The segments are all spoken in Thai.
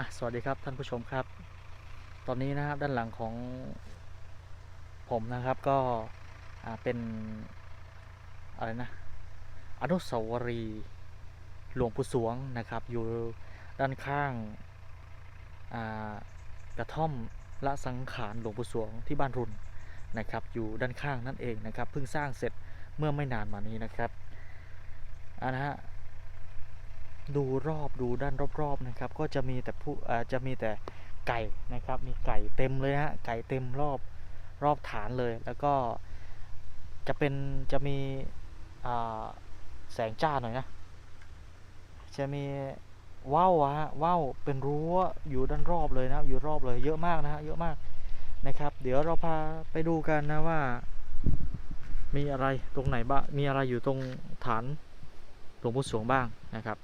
่ะสวัสดีครับท่านผู้ชมครับ ตอนนี้นะครับด้านหลังของผมนะครับก็เป็นอะไรนะอนุสาวรีย์หลวงปู่สวงนะครับ อยู่ด้านข้างกระท่อมละสังขารหลวงปู่สวงที่บ้านรุนนะครับ อยู่ด้านข้างนั่นเองนะครับเพิ่งสร้างเสร็จเมื่อไม่นานมานี้นะครับอ่านะฮะ ดูรอบดูด้านรอบๆนะครับ ก็จะมีแต่ผู้จะมีแต่ไก่นะครับ มีไก่เต็มเลยฮะไก่เต็มรอบรอบฐานเลย แล้วก็จะเป็นจะมีแสงจ้าหน่อยนะ จะมีว่าวฮะว่าวเป็นรั้วอยู่ด้านรอบเลยนะครับอยู่รอบเลยเยอะมากนะฮะเยอะมากนะครับ เดี๋ยวเราพาไปดูกันนะว่า มีอะไรตรงไหนบ้างมีอะไรอยู่ตรงฐานหลวงปู่สวงบ้างนะครับ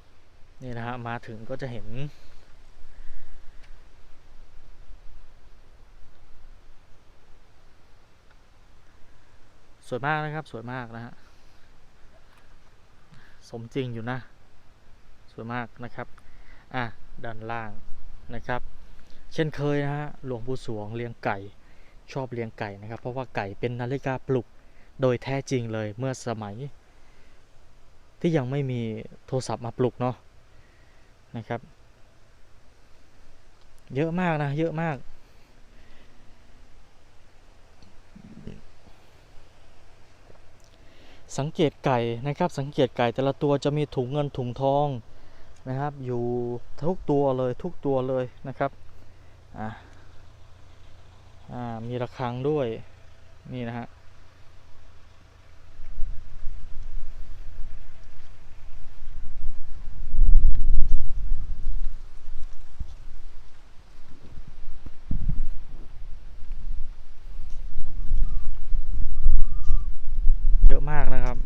นี่นะฮะมาถึงก็จะเห็น สวยมากนะครับสวยมากนะฮะสมจริงอยู่นะ สวยมากนะครับ อะด้านล่างนะครับ เช่นเคยนะฮะหลวงปู่สวงเลี้ยงไก่ชอบเลี้ยงไก่นะครับ เพราะว่าไก่เป็นนาฬิกาปลุกโดยแท้จริงเลยเมื่อสมัย ที่ยังไม่มีโทรศัพท์มาปลุกเนาะ นะครับ เยอะมากนะ เยอะมาก สังเกตไก่นะครับ สังเกตไก่แต่ละตัวจะมีถุงเงินถุงทองนะครับ อยู่ทุกตัวเลยทุกตัวเลยนะครับอ่ามีระฆังด้วยนี่นะฮะ เยอะมากนะครับ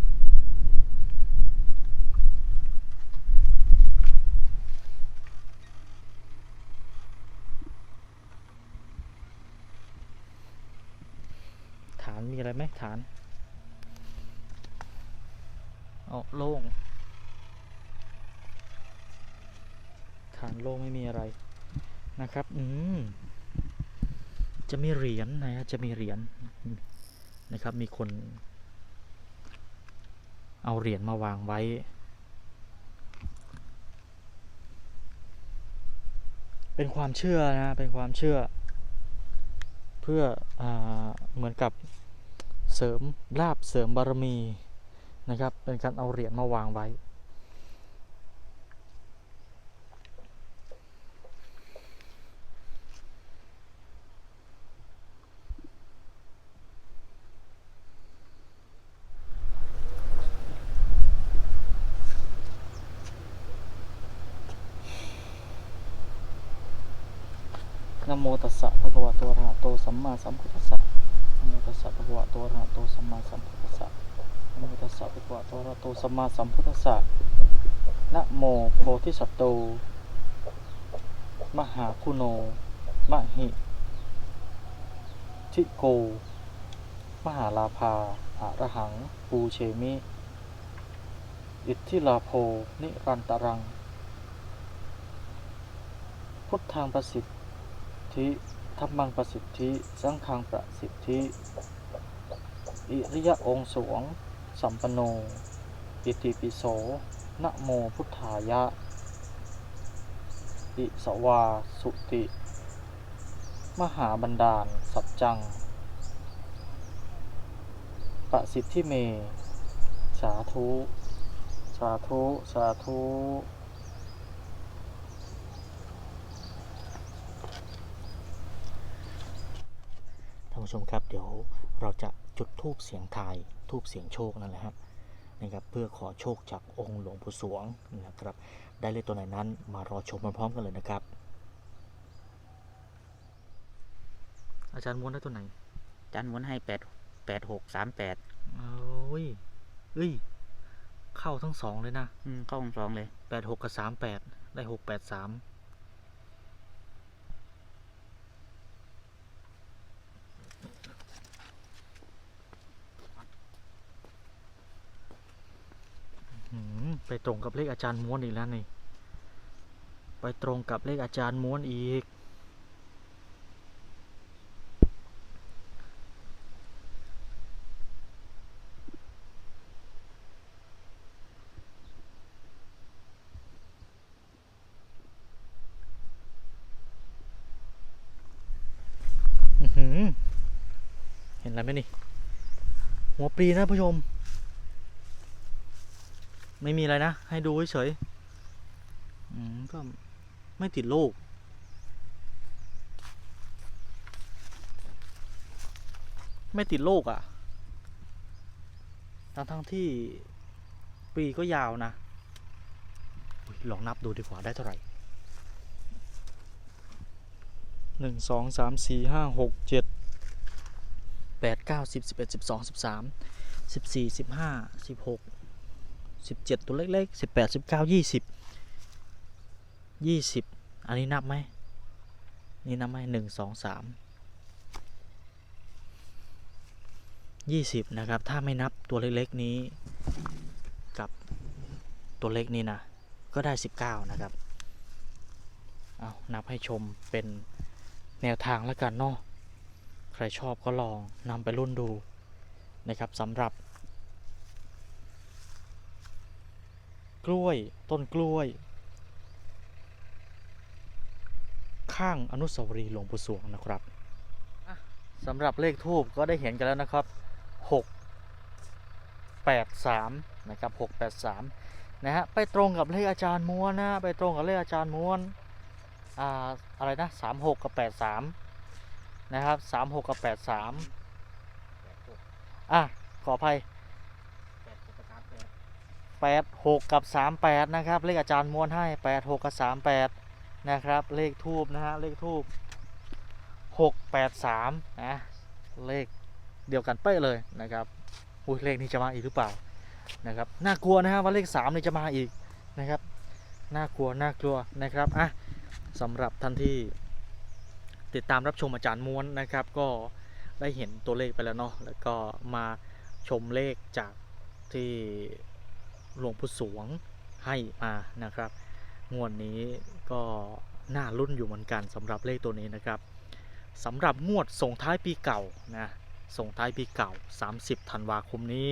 ฐานมี อะไรไหมฐานอ๋อโล่ง ฐานโล่งไม่มีอะไรนะครับ อืม จะมีเหรียญนะฮะ จะมีเหรียญนะครับ มีคน เอาเหรียญมาวางไว้ เป็นความเชื่อนะ เป็นความเชื่อ เพื่ออเหมือนกับ เสริมลาบเสริมบารมีนะครับ เป็นการเอาเหรียญมาวางไว้ นะโมตัสสะภะคะวะโตอะระหะโตสัมมาสัมพุทธัสสะ สสะภะคะวะโตอะระหะโตสัมมาสัมพุทธัสสะนะโมตัสสะภะคะวะโตอะระหะโตสัมมาสัมพุทธัสสะนะโมโพธิสัตโต มหาคุโน มหิทิโก มหาลาภาอะระหัง ปูเชมิ อิทธิลาโพนิรันตรัง พุทธังประสิทธิ ธรรมังประสิทธิ สังฆังประสิทธิ อิริยะองค์สวง สัมปโน อิติปิโสนะโมพุทธายะ อิสวาสุติ มหาบันดาล สัจจัง ประสิทธิเม สาธุ สาธุ สาธุ ท่าน ผู้ชมครับ เดี๋ยวเราจะจุดทูบเสียงทายทูบเสียงโชคนั่นแหละฮะนะครับเพื่อขอโชคจากองค์หลวงปู่สวงนะครับ ได้เลขตัวไหนนั้นมารอชมพร้อมๆกันเลยนะครับ อาจารย์ม้วนได้ตัวไหนจานหมุนให้แปดแปดหกสามแปดเอ้ยเอ้ย เข้าทั้งสองเลยนะเข้าองสองเลยแปดหกกับสามแปดได้หกแปดสาม ไปตรงกับเลขอาจารย์ม้วนอีกแล้วนี่ ไปตรงกับเลขอาจารย์ม้วนอีกอือหือเห็นอะไรไหมนี่ หัวปลีนะผู้ชม ไม่มีอะไรนะ ให้ดูเฉยๆก็ไม่ติดลูก ไม่ติดลูกอะ่ะ ทั้งทั้งๆที่ปีก็ยาวนะ ลองนับดูดีกว่าได้เท่าไหร่หนึ่งสองสามสี่ห้าหกเจ็ดแปดเก้าสิบสิบเอ็ดสิบสองสิบสามสิบสี่สิบห้าสิบหก สิบเจ็ดตัวเล็กๆสิบแปดสิบเก้ายี่สิบยี่สิบอันนี้นับไหม นี่นับไหมหนึ่งสองสามยี่สิบนะครับ ถ้าไม่นับตัวเล็กๆนี้กับตัวเล็กนี้นะ ก็ได้สิบเก้านะครับ เอานับให้ชมเป็นแนวทางแล้วกันเนาะ ใครชอบก็ลองนำไปรุ่นดูนะครับสำหรับ กล้วย ต้นกล้วย ข้างอนุสาวรีย์หลวงปู่สวงนะครับสำหรับเลขทูบก็ได้เห็นกันแล้วนะครับ 6 8 3 นะครับ 6 8 3 นะฮะ ไปตรงกับเลขอาจารย์ม้วนนะ ไปตรงกับเลขอาจารย์ม้วน อ่า อะไรนะ 36 กับ 83 นะครับ 36 กับ 83 อะ ขออภัย 86 กับ 38 นะครับ เลขอาจารย์ม้วนให้ 86 กับ 38 นะครับ เลขทูบนะฮะ เลขทูบ683นะ เลขเดียวกันเป๊ะเลยนะครับอุ้ยเลขนี้จะมาอีกหรือเปล่านะครับ น่ากลัวนะฮะว่าเลข3นี่จะมาอีกนะครับ น่ากลัว น่ากลัวนะครับ อะสำหรับท่านที่ติดตามรับชมอาจารย์ม้วนนะครับ ก็ได้เห็นตัวเลขไปแล้วเนาะ แล้วก็มาชมเลขจากที่ หลวงปู่สวงให้มานะครับ งวดนี้ก็น่ารุ่นอยู่เหมือนกันสำหรับเลขตัวนี้นะครับสำหรับงวดส่งท้ายปีเก่านะส่งท้ายปีเก่า 30ธันวาคมนี้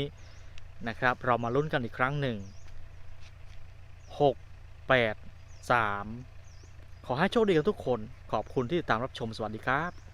นะครับ เรามาลุ้นกันอีกครั้งหนึ่ง 6 8 3 ขอให้โชคดีกับทุกคน ขอบคุณที่ติดตามรับชมสวัสดีครับ